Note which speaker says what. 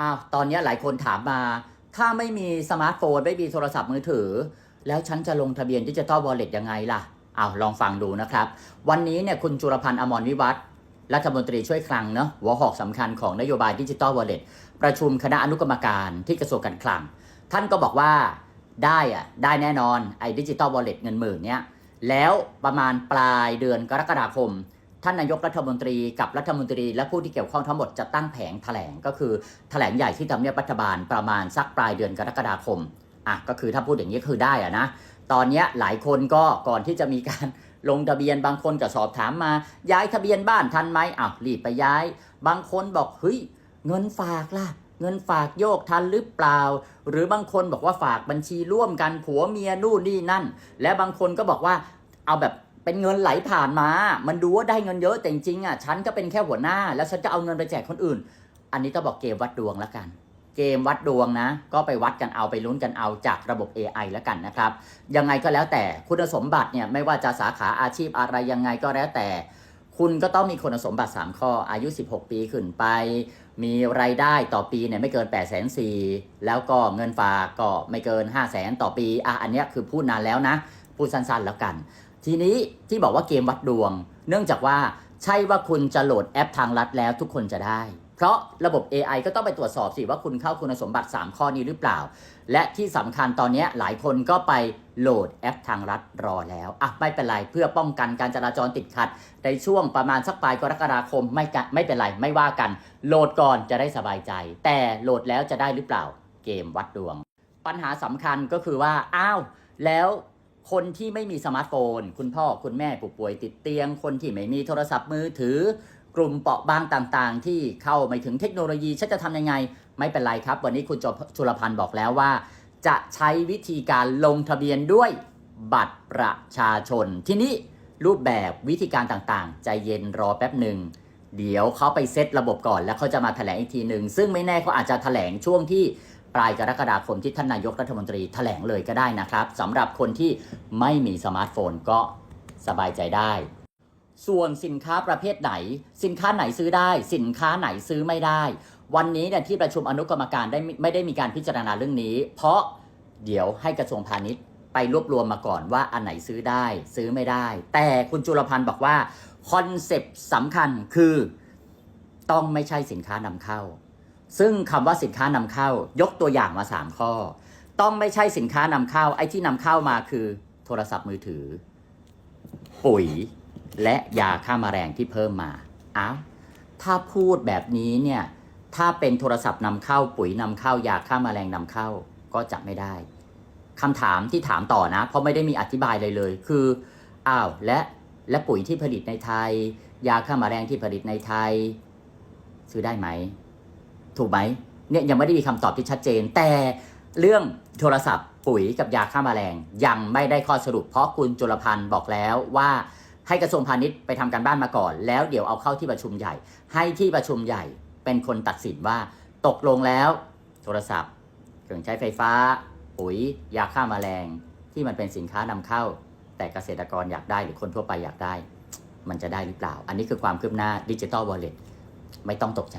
Speaker 1: อ้าวตอนนี้หลายคนถามมา ถ้าไม่มีสมาร์ทโฟน ไม่มีโทรศัพท์มือถือ แล้วฉันจะลงทะเบียนดิจิตอลวอลเล็ตยังไงล่ะอ้าวลองฟังดูนะครับ วันนี้เนี่ยคุณจุรพันธ์อมรวิวัฒน์รัฐมนตรีช่วยคลังเนาะหัวหอกสำคัญของนโยบายดิจิตอลวอลเล็ตประชุมคณะอนุกรรมการที่กระทรวงการคลัง ท่านก็บอกว่าได้อะได้แน่นอนไอ้ดิจิตอลวอลเล็ตเงินหมื่นเนี่ยแล้วประมาณปลายเดือนกรกฎาคม ท่านนายกรัฐมนตรีกับรัฐมนตรี และผู้ที่เกี่ยวข้องทั้งหมดจะตั้งแผงแถลงก็คือแถลงใหญ่ที่ทำเนียบรัฐบาลประมาณสักปลายเดือนกรกฎาคมอะก็คือถ้าพูดอย่างนี้คือได้อะนะตอนนี้หลายคนก็ก่อนที่จะมีการลงทะเบียนบางคนก็สอบถามมา ย้ายทะเบียนบ้านทันไหมอ้าวรีบไปย้าย บางคนบอกเฮ้ยเงินฝากล่ะ เงินฝากโยกทันหรือเปล่า หรือบางคนบอกว่าฝากบัญชีร่วมกันผัวเมียนู่นนี่นั่น และบางคนก็บอกว่าเอาแบบ เป็นเงินไหลผ่านมา มันดูว่าได้เงินเยอะแต่จริงๆอะฉันก็เป็นแค่หัวหน้า แล้วฉันจะเอาเงินไปแจกคนอื่น อันนี้ต้องบอกเกมวัดดวงแล้วกัน เกมวัดดวงนะ ก็ไปวัดกันเอาไปลุ้นกันเอาจากระบบ AI แล้วกันนะครับ ยังไงก็แล้วแต่คุณสมบัติเนี่ยไม่ว่าจะสาขาอาชีพอะไรยังไงก็แล้วแต่ คุณก็ต้องมีคุณสมบัติ 3 ข้ออายุ 16 ปีขึ้นไป มีรายได้ต่อปีเนี่ยไม่เกิน8 4 0 0 0แล้วก็เงินฝากก็ไม่เกิน 5 0 0 0 0 0ต่อปีอะอันเนี้ยคือพูดนานแล้วนะพูดสั้นๆแล้วกัน ทีนี้ที่บอกว่าเกมวัดดวง เนื่องจากว่าใช่ว่าคุณจะโหลดแอปทางลัดแล้วทุกคนจะได้ เพราะระบบ AI ก็ต้องไปตรวจสอบสิว่าคุณเข้าคุณสมบัติ 3 ข้อนี้หรือเปล่า และที่สำคัญตอนนี้หลายคนก็ไปโหลดแอปทางรัฐรอแล้วอะไม่เป็นไรเพื่อป้องกันการจราจรติดขัด ในช่วงประมาณสักปลายกรกฎาคมไม่ไม่เป็นไรไม่ว่ากัน โหลดก่อนจะได้สบายใจ แต่โหลดแล้วจะได้หรือเปล่า เกมวัดดวง ปัญหาสำคัญก็คือว่าอ้าวแล้ว คนที่ไม่มีสมาร์ทโฟน คุณพ่อคุณแม่ผู้ป่วยติดเตียง คนที่ไม่มีโทรศัพท์มือถือกลุ่มเปราะบางต่างๆ ที่เข้าไม่ถึงเทคโนโลยีฉันจะทำยังไง ไม่เป็นไรครับ วันนี้คุณจจุลพันธ์บอกแล้วว่า จะใช้วิธีการลงทะเบียนด้วยบัตรประชาชน ที่นี้รูปแบบวิธีการต่างๆ ใจเย็นรอแป๊บหนึ่งเดี๋ยวเขาไปเซตระบบก่อนแล้วเขาจะมาแถลงอีกทีหนึ่งซึ่งไม่แน่เขาอาจจะแถลงช่วงที่ ปลายกรกฎาคมที่ท่านนายกรัฐมนตรีแถลงเลยก็ได้นะครับสำหรับคนที่ไม่มีสมาร์ทโฟนก็สบายใจได้ ส่วนสินค้าประเภทไหน สินค้าไหนซื้อได้ สินค้าไหนซื้อไม่ได้ วันนี้เนี่ยที่ประชุมอนุกรรมการได้ไม่ไม่ได้มีการพิจารณาเรื่องนี้ เพราะเดี๋ยวให้กระทรวงพาณิชย์ไปรวบรวมมาก่อนว่าอันไหนซื้อได้ซื้อไม่ได้ แต่คุณจุลพันธ์บอกว่าคอนเซปต์สำคัญคือต้องไม่ใช่สินค้านำเข้า ซึ่งคำว่าสินค้านำเข้ายกตัวอย่างมา 3 ข้อ ต้องไม่ใช่สินค้านำเข้า ไอ้ที่นำเข้ามาคือ โทรศัพท์มือถือ ปุ๋ย และยาฆ่ามาแมลงที่เพิ่มมาอ้าวถ้าพูดแบบนี้เนี่ยถ้าเป็นโทรศัพท์นำเข้าปุ๋ยนำเข้ายาฆ่ามาแมลงนำเข้าก็จะไม่ได้คำถามที่ถามต่อนะ เพราะไม่ได้มีอธิบายเลยเลย คืออ้าวและและปุ๋ยที่ผลิตในไทย ยาฆ่ามาแมลงที่ผลิตในไทย ซื้อได้ไหม ถูกไหมเนี่ยยังไม่ได้มีคำตอบที่ชัดเจน แต่เรื่องโทรศัพท์ปุ๋ยกับยาฆ่ามาแมลง ยังไม่ได้ข้อสรุป เพราะคุณจุลพันธ์บอกแล้วว่าให้กระทรวงพาณิชย์ไปทำการบ้านมาก่อน แล้วเดี๋ยวเอาเข้าที่ประชุมใหญ่ ให้ที่ประชุมใหญ่เป็นคนตัดสินว่าตกลงแล้ว โทรศัพท์เครื่องใช้ไฟฟ้า ปุ๋ย ยาฆ่ามาแมลง ที่มันเป็นสินค้านำเข้า แต่เกษตรกรอยากได้หรือคนทั่วไปอยากได้ มันจะได้หรือเปล่า อันนี้คือความคืบหน้าดิจิ t a ลวอลเล็ตไม่ต้องตกใจ